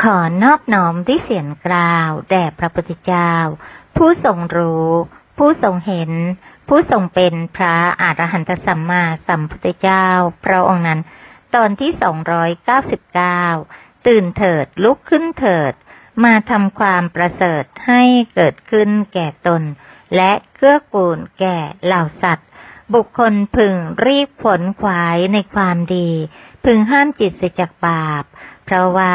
ขอนอบน้อมที่เสียงกล่าว แด่พระพุทธเจ้า ผู้ทรงรู้ ผู้ทรงเห็น ผู้ทรงเป็นพระอรหันตสัมมาสัมพุทธเจ้า พระองค์นั้น ตอนที่สองร้อยเก้าสิบเก้าตื่นเถิดลุกขึ้นเถิด มาทำความประเสริฐให้เกิดขึ้นแก่ตน และเกื้อกูลแก่เหล่าสัตว์ บุคคลพึงรีบผลขวายในความดี พึงห้ามจิตเสียจากบาป เพราะว่า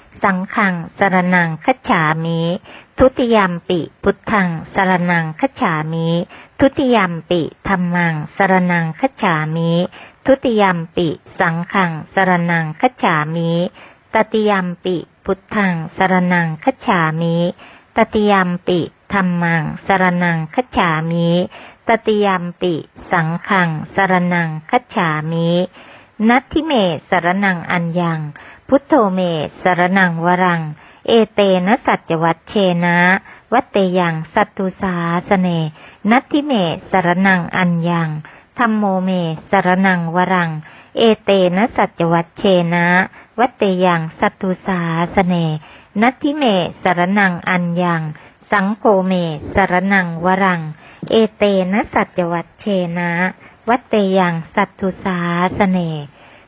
สังฆังสรนังคัจฉามิ ทุติยมปิพุทธังสรนังคัจฉามิ ทุติยมปิธรรมังสรนังคัจฉามิ ทุติยมปิสังฆังสรนังคัจฉามิ ตติยมปิพุทธังสรนังคัจฉามิ ตติยมปิธรรมังสรนังคัจฉามิตติยมปิ สังขังสรนังคัจฉามิ นัตทิเมสรนังอัญญัง พุทโธเมสรนังวรัง เอเตนะสัจวัตเชนะ วัตเตยังสัตตุสาสเน นัตทิเมสรนังอัญญังธรรมโมเมสรนังวรัง เอเตนะสัจวัตเชนะ วัตเตยังสัตตุสาสเน นัตทิเมสรนังอัญญัง สังโฆเมสรนังวรัง เอเตนะสัจวัตเชนะ วัตเตยังสัตตุสาสเน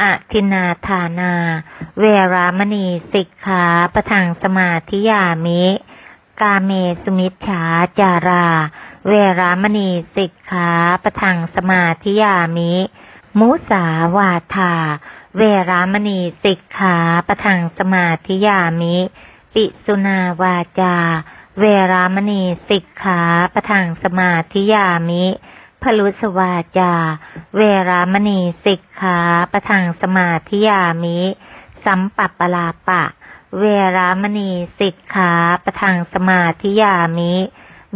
อะทินาทานา เวรามณีสิกขาประทังสมาธิยามิ กาเมสุมิชฉาจารา เวรามณีสิกขาประทังสมาธิยามิ มุสาวาทา เวรามณีสิกขาประทังสมาธิยามิ ปิสุนาวาจา เวรามณีสิกขาประทังสมาธิยามิ พลุสวาจา เวรามณีสิกขาประทังสมาธิยามิ สัมปัปปลาปะ เวรามณีสิกขาประทังสมาธิยามิ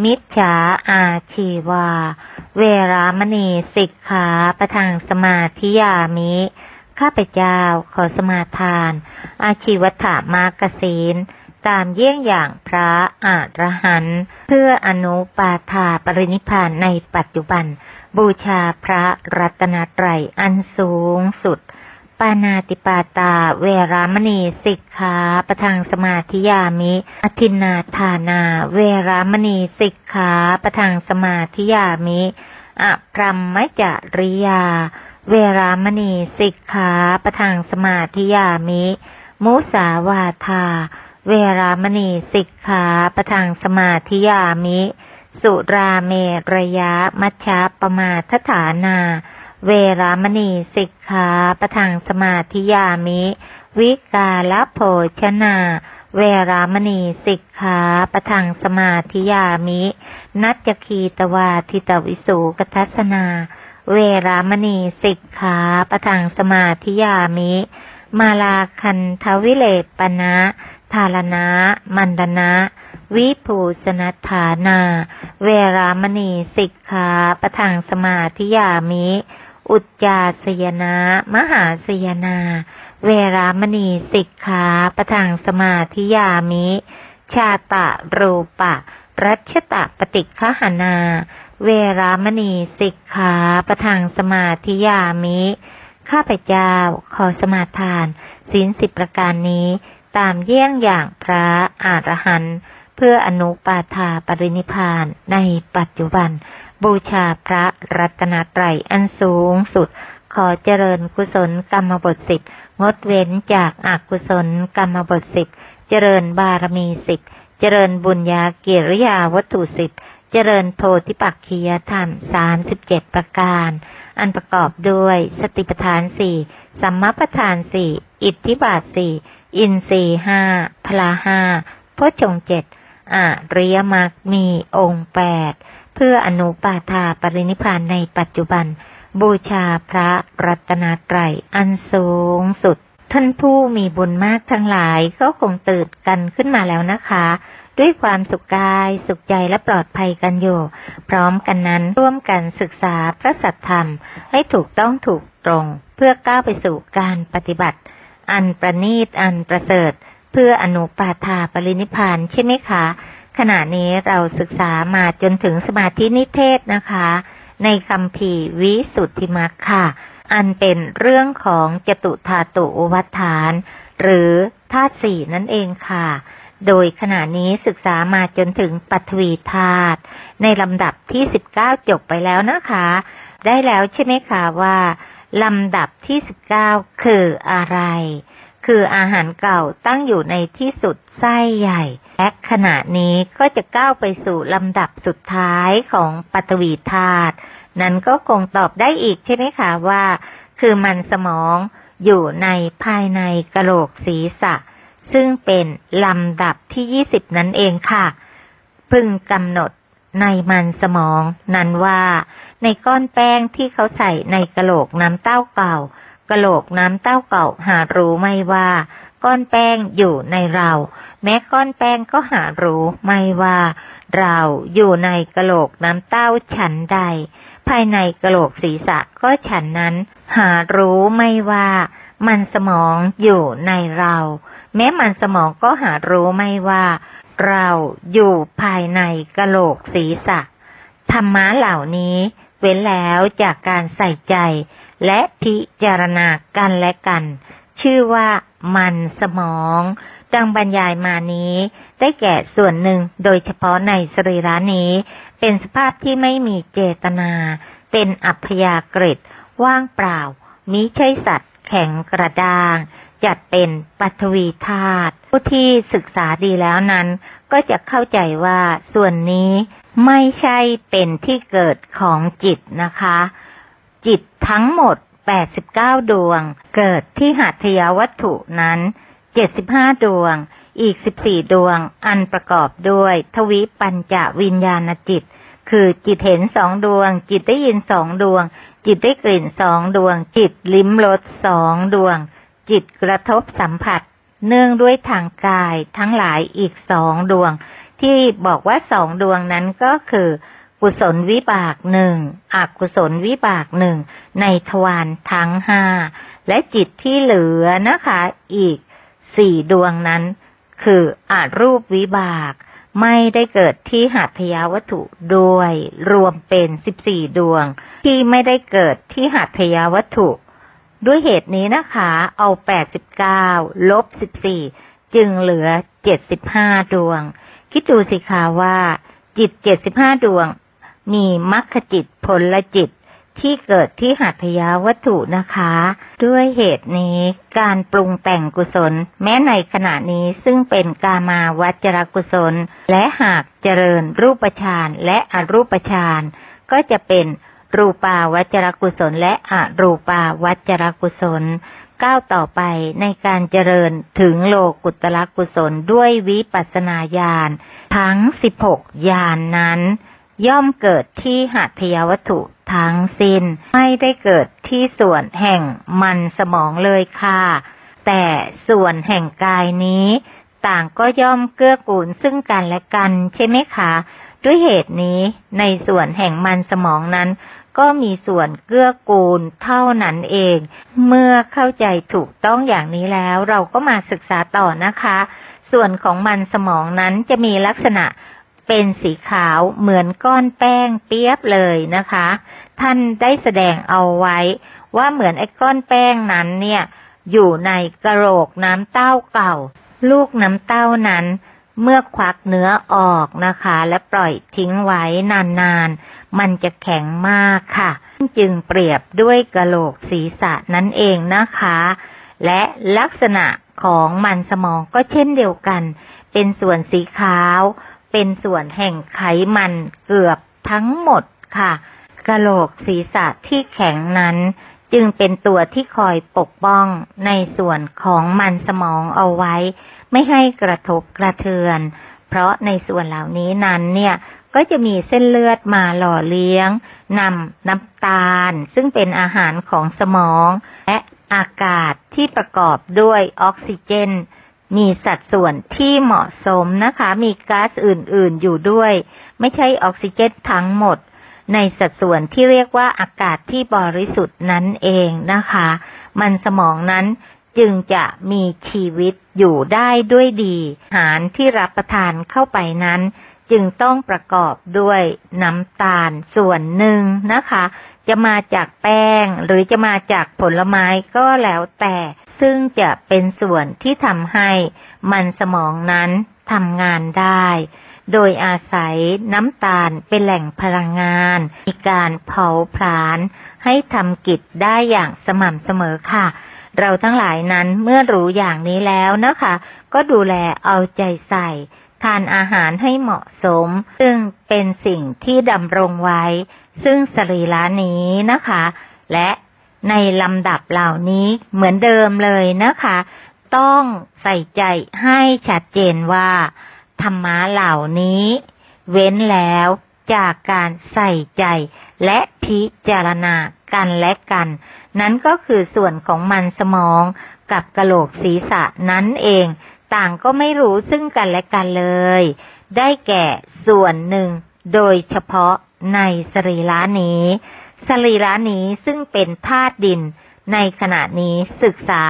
มิจฉาอาชีวา เวรามณีสิกขาประทังสมาธิยามิข้าพเจ้าขอสมาทาน อาชีวัฏมากศีล ตามเยี่ยงอย่างพระอรหันต์เพื่ออนุปาทาปรินิพานในปัจจุบัน บูชาพระรัตนตรัยอันสูงสุด ปานาติปาตาเวรามณีสิกขาประทังสมาธิยามิอทินาทานา เวรามณีสิกขาประทังสมาธิยามิอพรัมมจริยา เวรามณีสิกขาประทังสมาธิยามิ มุสาวาทา เวรามณีสิกขาประทังสมาธิยามิ สุราเมระยะมัชฌะปมาทฐานา เวรามณีสิกขาประทังสมาธิยามิ วิกาลโภชนา เวรามณีสิกขาประทังสมาธิยามิ นัจคีตวาทิตวิสูกทัสนา เวรามณีสิกขาประทังสมาธิยามิ มาลาคันทวิเลปนะ ทารณะ มันดนะวิภูสนัฐานา เวรามณีสิกขาประทังสมาธิยามิ อุจจาสยนะ มหาสยนา เวรามณีสิกขาประทังสมาธิยามิ ชาตะรูปะ รัชตะปฏิฆหนาเเวรามณีสิกขาประทังสมาธิยามิ ข้าพเจ้าขอสมาทานศีลสิบประการนี้ ตามเยี่ยงอย่างพระอรหันต์เพื่ออนุปาทาปรินิพานในปัจจุบัน บูชาพระรัตนตรัยอันสูงสุด ขอเจริญกุศลกรรมบทสิบงดเว้นจากอากุศลกรรมบทสิบเจริญบารมีสิบเจริญบุญญาเกียริยาวัตถุสิบเจริญโพธิปักคียธรรมสามสิบเจ็ดประการ อันประกอบด้วยสติปัฏฐานสี่สัมมาปัฏฐานสี่อิทธิบาทสี่ อินทรีห้าพลาห้าโพชงเจ็ดอาริยมรรคมีองค์แปดเพื่ออนุปาทาปรินิพพานในปัจจุบัน บูชาพระรัตนตรัยอันสูงสุด ท่านผู้มีบุญมากทั้งหลายก็คงตื่นกันขึ้นมาแล้วนะคะ ด้วยความสุขกายสุขใจและปลอดภัยกันอยู่ พร้อมกันนั้นร่วมกันศึกษาพระสัทธรรมให้ถูกต้องถูกตรง เพื่อก้าวไปสู่การปฏิบัติ อันประณีตอันประเสริฐ เพื่ออนุปาทาปรินิพานใช่ไหมคะ ขณะนี้เราศึกษามาจนถึงสมาธินิเทศนะคะ ในคำพีวิสุทธิมัคค่ะ อันเป็นเรื่องของจตุธาตุอุวัฏฐาน หรือธาตุสี่นั่นเองค่ะโดยขณะนี้ศึกษามาจนถึงปัทวีธาตุในลำดับที่ 19 จบไปแล้วนะคะ ได้แล้วใช่ไหมคะว่า ลำดับที่19คืออะไร คืออาหารเก่าตั้งอยู่ในที่สุดไส้ใหญ่ และขณะนี้ก็จะก้าวไปสู่ลำดับสุดท้ายของปัทวีธาตุนั้นก็คงตอบได้อีกใช่ไหมคะว่า คือมันสมองอยู่ในภายในกระโหลกศีรษะ ซึ่งเป็นลำดับที่20นั่นเองค่ะ พึงกำหนดในมันสมองนั้นว่า ในก้อนแป้งที่เขาใส่ในกะโหลกน้ำเต้าเก่ากะโหลกน้ำเต้าเก่าหารู้ไม่ว่า ก้อนแป้งอยู่ในเรา แม้ก้อนแป้งก็หารู้ไม่ว่า เราอยู่ในกะโหลกน้ำเต้าฉันใด ภายในกะโหลกศีรษะก็ฉันนั้น หารู้ไม่ว่า มันสมองอยู่ในเรา แม้มันสมองก็หารู้ไม่ว่า เราอยู่ภายในกะโหลกศีรษะธรรมะเหล่านี้ เว้นแล้วจากการใส่ใจ และพิจารณากันและกัน ชื่อว่ามันสมอง ดังบรรยายมานี้ ได้แก่ส่วนหนึ่งโดยเฉพาะในสรีระนี้ เป็นสภาพที่ไม่มีเจตนา เป็นอัพยากฤิว่างเปล่า มิใช่สัตว์ แข็งกระด้าง จัดเป็นปัทวีธาตุผู้ที่ศึกษาดีแล้วนั้น ก็จะเข้าใจว่าส่วนนี้ ไม่ใช่เป็นที่เกิดของจิตนะคะ จิตทั้งหมด 89 ดวง เกิดที่หัตถยาวัตถุนั้น 75 ดวง อีก 14 ดวง อันประกอบด้วย ทวิปัญจวิญญาณจิต คือจิตเห็นสองดวง จิตได้ยินสองดวง จิตได้กลิ่นสองดวง จิตลิ้มรสสองดวง จิตกระทบสัมผัส เนื่องด้วยทางกายทั้งหลายอีกสองดวง ที่บอกว่าสองดวงนั้นก็คือ กุศลวิบากหนึ่งอกุศลวิบากหนึ่งในทวารทั้งห้าและจิตที่เหลือนะคะ อีกสี่ดวงนั้น คืออารูปวิบาก ไม่ได้เกิดที่หัตถยาวัตถุด้วย รวมเป็นสิบสี่ดวง ที่ไม่ได้เกิดที่หัตถยาวัตถุ ด้วยเหตุนี้นะคะ เอาแปดสิบเก้าลบสิบสี่จึงเหลือเจ็ดสิบห้าดวง คิดดูสิคะว่า จิตเจ็ดสิบห้าดวง มีมรรคจิตผลจิตที่เกิดที่หัตถยาวัตถุนะคะ ด้วยเหตุนี้การปรุงแต่งกุศล แม้ในขณะนี้ซึ่งเป็นกามาวัจรกุศล และหากเจริญรูปฌานและอรูปฌานก็จะเป็นรูปาวัจรกุศล และอรูปาวัจรกุศล ก้าวต่อไปในการเจริญถึงโลกุตละกุศลด้วยวิปัสนาญาณทั้ง 16 ญาณนนั้น ย่อมเกิดที่หัตถยวัตถุทั้งสิ้น ไม่ได้เกิดที่ส่วนแห่งมันสมองเลยค่ะ แต่ส่วนแห่งกายนี้ ต่างก็ย่อมเกื้อกูลซึ่งกันและกันใช่ไหมคะ ด้วยเหตุนี้ในส่วนแห่งมันสมองนั้น ก็มีส่วนเกื้อกูลเท่านั้นเอง เมื่อเข้าใจถูกต้องอย่างนี้แล้วเราก็มาศึกษาต่อนะคะ ส่วนของมันสมองนั้นจะมีลักษณะเป็นสีขาวเหมือนก้อนแป้งเปียบเลยนะคะ ท่านได้แสดงเอาไว้ ว่าเหมือนไอ้ก้อนแป้งนั้นเนี่ย อยู่ในกระโหลกน้ำเต้าเก่า ลูกน้ำเต้านั้นเมื่อควักเนื้อออกนะคะ และปล่อยทิ้งไว้นานๆ มันจะแข็งมากค่ะ จึงเปรียบด้วยกระโหลกศีรษะนั่นเองนะคะ และลักษณะของมันสมองก็เช่นเดียวกัน เป็นส่วนสีขาว เป็นส่วนแห่งไขมันเกือบทั้งหมดค่ะกะโหลกศีรษะที่แข็งนั้น จึงเป็นตัวที่คอยปกป้องในส่วนของมันสมองเอาไว้ ไม่ให้กระทบกระเทือน เพราะในส่วนเหล่านี้นั้นเนี่ย ก็จะมีเส้นเลือดมาหล่อเลี้ยงนำน้ำตาล ซึ่งเป็นอาหารของสมอง และอากาศที่ประกอบด้วยออกซิเจน มีสัดส่วนที่เหมาะสมนะคะ มีก๊าซอื่น ๆ อยู่ด้วย ไม่ใช่ออกซิเจนทั้งหมด ในสัดส่วนที่เรียกว่าอากาศที่บริสุทธิ์นั่นเองนะคะ มันสมองนั้นจึงจะมีชีวิตอยู่ได้ด้วยดี อาหารที่รับประทานเข้าไปนั้น จึงต้องประกอบด้วยน้ำตาลส่วนหนึ่งนะคะ จะมาจากแป้งหรือจะมาจากผลไม้ก็แล้วแต่ ซึ่งจะเป็นส่วนที่ทำให้มันสมองนั้นทำงานได้ โดยอาศัยน้ำตาลเป็นแหล่งพลังงาน มีการเผาผลาญให้ทำกิจได้อย่างสม่ำเสมอค่ะ เราทั้งหลายนั้นเมื่อรู้อย่างนี้แล้วนะคะ ก็ดูแลเอาใจใส่ ทานอาหารให้เหมาะสม ซึ่งเป็นสิ่งที่ดำรงไว้ ซึ่งสรีระนี้นะคะ และในลำดับเหล่านี้เหมือนเดิมเลยนะคะ ต้องใส่ใจให้ชัดเจนว่า ธรรมะเหล่านี้ เว้นแล้วจากการใส่ใจและพิจารณากันและกัน นั้นก็คือส่วนของมันสมองกับกระโหลกศีรษะนั้นเอง ต่างก็ไม่รู้ซึ่งกันและกันเลย ได้แก่ส่วนหนึ่ง โดยเฉพาะในสรีระนี้ สรีระนี้ซึ่งเป็นธาตุดิน ในขณะนี้ศึกษา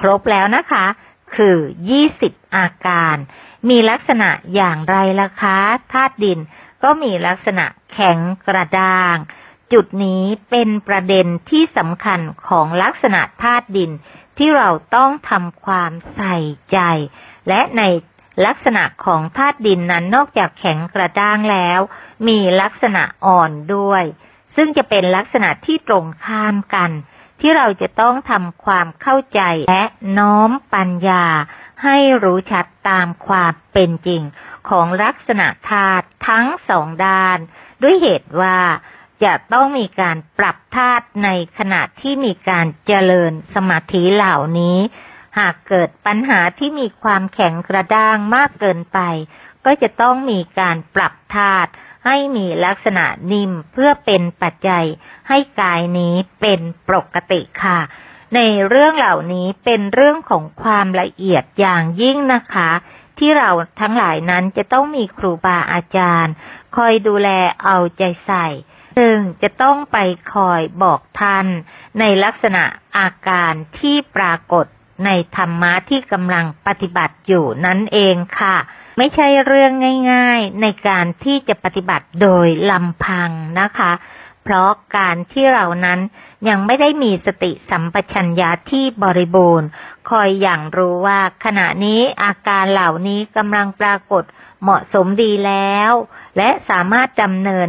ครบแล้วนะคะ คือ 20 อาการ มีลักษณะอย่างไรล่ะคะธาตุดินก็มีลักษณะแข็งกระด้าง จุดนี้เป็นประเด็นที่สำคัญของลักษณะธาตุดินที่เราต้องทำความใส่ใจ และในลักษณะของธาตุดินนั้นนอกจากแข็งกระด้างแล้ว มีลักษณะอ่อนด้วย ซึ่งจะเป็นลักษณะที่ตรงข้ามกัน ที่เราจะต้องทำความเข้าใจและน้อมปัญญา ให้รู้ชัดตามความเป็นจริง ของลักษณะธาตุทั้งสองด้าน ด้วยเหตุว่าจะต้องมีการปรับธาตุในขณะที่มีการเจริญสมาธิเหล่านี้ หากเกิดปัญหาที่มีความแข็งกระด้างมากเกินไป ก็จะต้องมีการปรับธาตุให้มีลักษณะนิ่มเพื่อเป็นปัจจัย ให้กายนี้เป็นปกติค่ะ ในเรื่องเหล่านี้เป็นเรื่องของความละเอียดอย่างยิ่งนะคะ ที่เราทั้งหลายนั้นจะต้องมีครูบาอาจารย์ คอยดูแลเอาใจใส่ ซึ่งจะต้องไปคอยบอกท่าน ในลักษณะอาการที่ปรากฏ ในธรรมะที่กำลังปฏิบัติอยู่นั่นเองค่ะ ไม่ใช่เรื่องง่าย ๆ ในการที่จะปฏิบัติโดยลำพังนะคะ เพราะการที่เรานั้นยังไม่ได้มีสติสัมปชัญญะที่บริบูรณ์ คอยอย่างรู้ว่าขณะนี้อาการเหล่านี้กำลังปรากฏเหมาะสมดีแล้ว และสามารถดำเนิน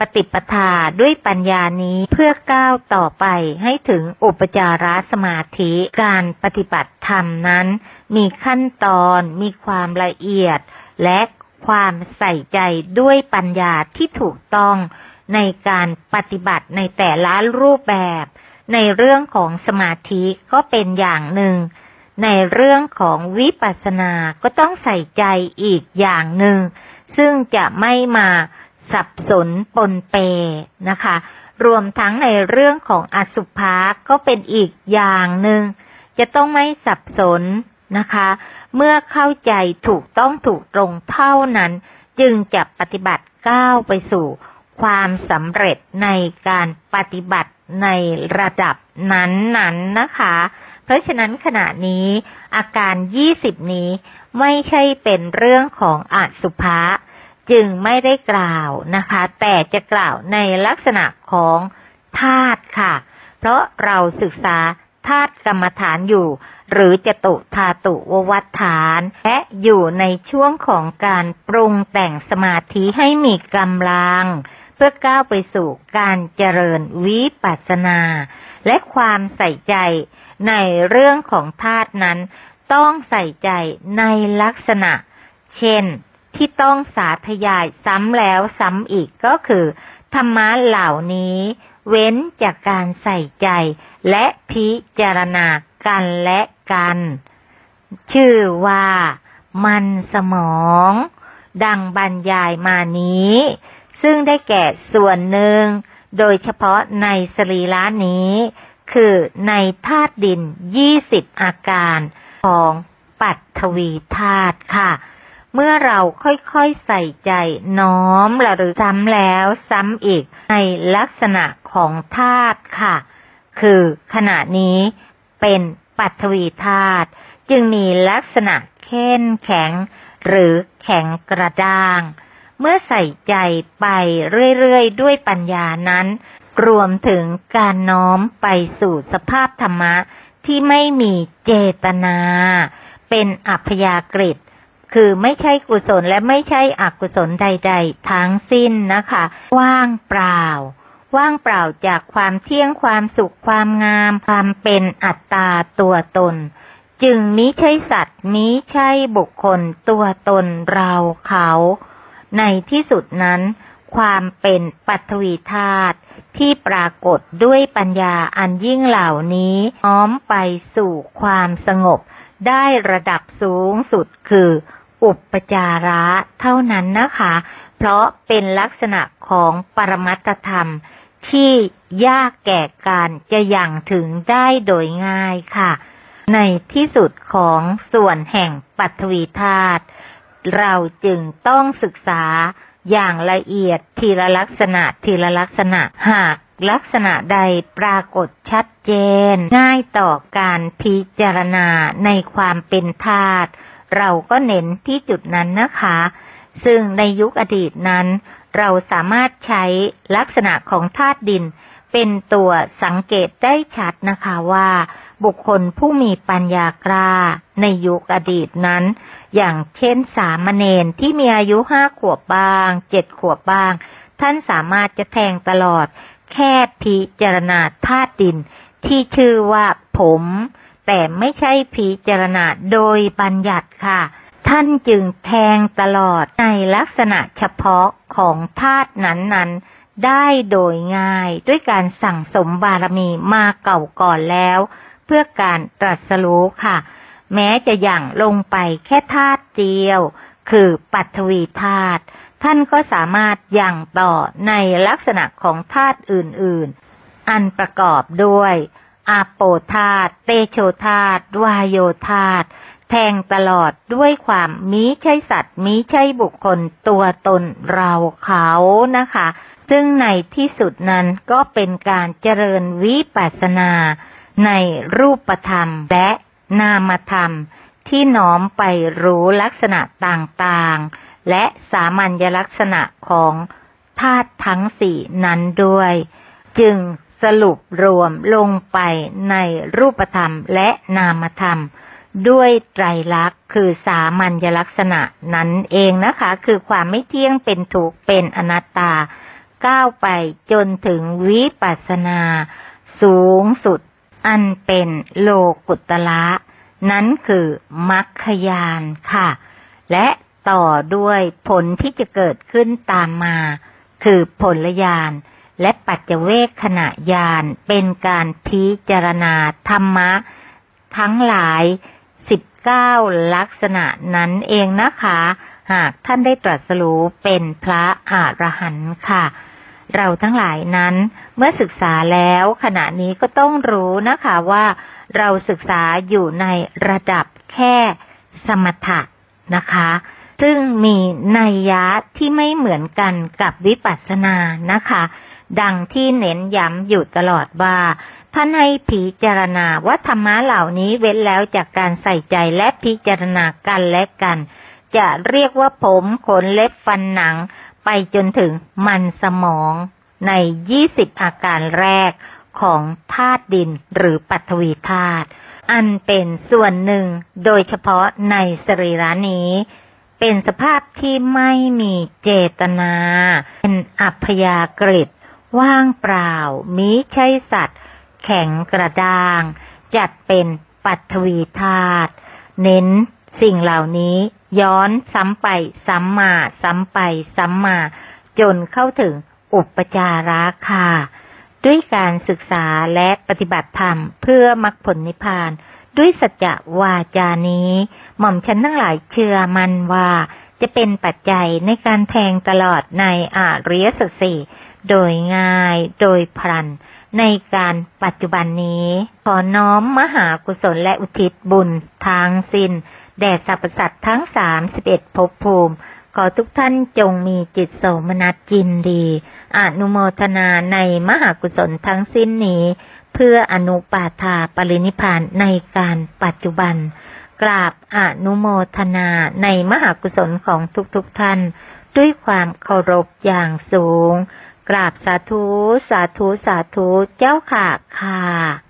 ปฏิปทาด้วยปัญญานี้เพื่อก้าวต่อไปให้ถึงอุปจารสมาธิการปฏิบัติธรรมนั้น มีขั้นตอนมีความละเอียด และความใส่ใจด้วยปัญญาที่ถูกต้องในการปฏิบัติในแต่ละรูปแบบ ในเรื่องของสมาธิก็เป็นอย่างหนึ่ง ในเรื่องของวิปัสสนาก็ต้องใส่ใจอีกอย่างหนึ่ง ซึ่งจะไม่มา สับสนปนเปนะคะ รวมทั้งในเรื่องของอสุภะก็เป็นอีกอย่างหนึ่งจะต้องไม่สับสนนะคะ เมื่อเข้าใจถูกต้องถูกตรงเท่านั้น จึงจะปฏิบัติก้าวไปสู่ความสำเร็จในการปฏิบัติในระดับนั้นๆนนนะคะ เพราะฉะนั้นขณะนี้อาการ 20 นี้ไม่ใช่เป็นเรื่องของอสุภะ จึงไม่ได้กล่าวนะคะ แต่จะกล่าวในลักษณะของธาตุค่ะ เพราะเราศึกษาธาตุกรรมฐานอยู่ หรือจตุธาตุววัฏฐาน และอยู่ในช่วงของการปรุงแต่งสมาธิให้มีกำลัง เพื่อก้าวไปสู่การเจริญวิปัสสนา และความใส่ใจในเรื่องของธาตุนั้น ต้องใส่ใจในลักษณะ เช่น ที่ต้องสาธยายซ้ำแล้วซ้ำอีกก็คือ ธรรมะเหล่านี้ เว้นจากการใส่ใจ และพิจารณากันและกัน ชื่อว่า มันสมอง ดังบรรยายมานี้ ซึ่งได้แก่ส่วนหนึ่ง โดยเฉพาะในสรีระนี้ คือในธาตุดินยี่สิบอาการของปัทวีธาตุค่ะ เมื่อเราค่อยๆใส่ใจน้อมระลึกซ้ำแล้วซ้ำอีกในลักษณะของธาตุค่ะ คือขณะนี้เป็นปัทวีธาตุจึงมีลักษณะเข้นแข็ง หรือแข็งกระด้าง เมื่อใส่ใจไปเรื่อยๆ ด้วยปัญญานั้น รวมถึงการน้อมไปสู่สภาพธรรมะที่ไม่มีเจตนา เป็นอัพยากฤิ คือไม่ใช่กุศลและไม่ใช่อกุศลใด ๆ ทั้งสิ้นนะคะ ว่างเปล่า ว่างเปล่าจากความเที่ยงความสุขความงาม ความเป็นอัตตาตัวตน จึงมิใช่สัตว์มิใช่บุคคล ตัวตนเราเขา ในที่สุดนั้น ความเป็นปัทวีธาตุที่ปรากฏด้วยปัญญาอันยิ่งเหล่านี้น้อมไปสู่ความสงบ ได้ระดับสูงสุดคือ อุปจาระเท่านั้นนะคะ เพราะเป็นลักษณะของปรมัตธรรม ที่ยากแก่การจะยังถึงได้โดยง่ายค่ะ ในที่สุดของส่วนแห่งปัทวีธาตุเราจึงต้องศึกษาอย่างละเอียดทีละลักษณะทีละลักษณะหาก ลักษณะใดปรากฏชัดเจน ง่ายต่อการพิจารณาในความเป็นธาตุเราก็เน้นที่จุดนั้นนะคะ ซึ่งในยุคอดีตนั้น เราสามารถใช้ลักษณะของธาตุดิน เป็นตัวสังเกตได้ชัดนะคะว่าบุคคลผู้มีปัญญากล้าในยุคอดีตนั้น อย่างเช่นสามเณรที่มีอายุห้าขวบบ้างเจ็ดขวบบ้าง ท่านสามารถจะแทงตลอด แค่พิจารณาธาตุดิน ที่ชื่อว่าผม แต่ไม่ใช่พิจารณาโดยบัญญัติค่ะ ท่านจึงแทงตลอดในลักษณะเฉพาะของธาตุนั้นๆ ได้โดยง่ายด้วยการสั่งสมบารมีมาเก่าก่อนแล้ว เพื่อการตรัสรู้ค่ะ แม้จะอย่างลงไปแค่ธาตุเดียว คือปัทวีธาตุ ท่านก็สามารถอย่างต่อในลักษณะของธาตุอื่น ๆ อันประกอบด้วยอาโปธาตุเตโชธาตุวายโยธาตุแทงตลอดด้วยความมิใช่สัตว์มิใช่บุคคลตัวตนเราเขานะคะ ซึ่งในที่สุดนั้นก็เป็นการเจริญวิปัสสนา ในรูปธรรมและนามธรรม ที่น้อมไปรู้ลักษณะต่างๆ และสามัญลักษณะของธาตุทั้งสี่นั้นด้วย จึงสรุปรวมลงไปในรูปธรรมและนามธรรม ด้วยไตรลักษณ์คือสามัญลักษณะนั้นเองนะคะ คือความไม่เที่ยงเป็นถูกเป็นอนัตตา ก้าวไปจนถึงวิปัสสนา สูงสุด อันเป็นโลกุตละ นั้นคือมรรคยานค่ะ และ ต่อด้วยผลที่จะเกิดขึ้นตามมา คือผลยานและปัจเจเวคขณะยานเป็นการพิจารณาธรรมะ ทั้งหลายสิบเก้าลักษณะนั้นเองนะคะ หากท่านได้ตรัสรู้เป็นพระอรหันต์ค่ะ เราทั้งหลายนั้นเมื่อศึกษาแล้วขณะนี้ก็ต้องรู้นะคะว่า เราศึกษาอยู่ในระดับแค่สมถะนะคะ ซึ่งมีนัยยะที่ไม่เหมือนกันกับวิปัสสนานะคะ ดังที่เน้นย้ำอยู่ตลอดว่าท่านให้พิจารณาว่าธรรมะเหล่านี้เว้นแล้วจากการใส่ใจและพิจารณากันและกันจจะเรียกว่าผมขนเล็บฟันหนัง ไปจนถึงมันสมองใน 20 อาการแรกของธาตุดินหรือปัทวีธาตุอันเป็นส่วนหนึ่งโดยเฉพาะในสรีระนี้ เป็นสภาพที่ไม่มีเจตนา เป็นอัพยากฤิตว่างเปล่า มิใช่สัตว์ แข็งกระด้าง จัดเป็นปัทวีธาตุเน้นสิ่งเหล่านี้ย้อนซ้ำไปซ้ำมาซ้ำไปซ้ำมา จนเข้าถึงอุปจาระค่ะ ด้วยการศึกษาและปฏิบัติธรรมเพื่อมรรคผลนิพพาน ด้วยสัจจะวาจานี้ หม่อมฉันทั้งหลายเชื่อมันว่าจะเป็นปัจจัยในการแทงตลอดในอาริยสัจสี่โดยง่ายโดยพลัน ในการปัจจุบันนี้ ขอน้อมมหากุศลและอุทิศบุญทางสิ้นแด่สรรพสัตว์ทั้งสามสิบเอ็ดภพภูมิ ขอทุกท่านจงมีจิตโสมนัสยินดี อนุโมทนาในมหากุศลทั้งสิ้นนี้ เพื่ออนุปาทาปรินิพพานในการปัจจุบัน กราบอนุโมทนาในมหากุศลของทุกๆทท่าน ด้วยความเคารพอย่างสูง กราบสาธุ สาธุ สาธุ เจ้าค่ะค่ะ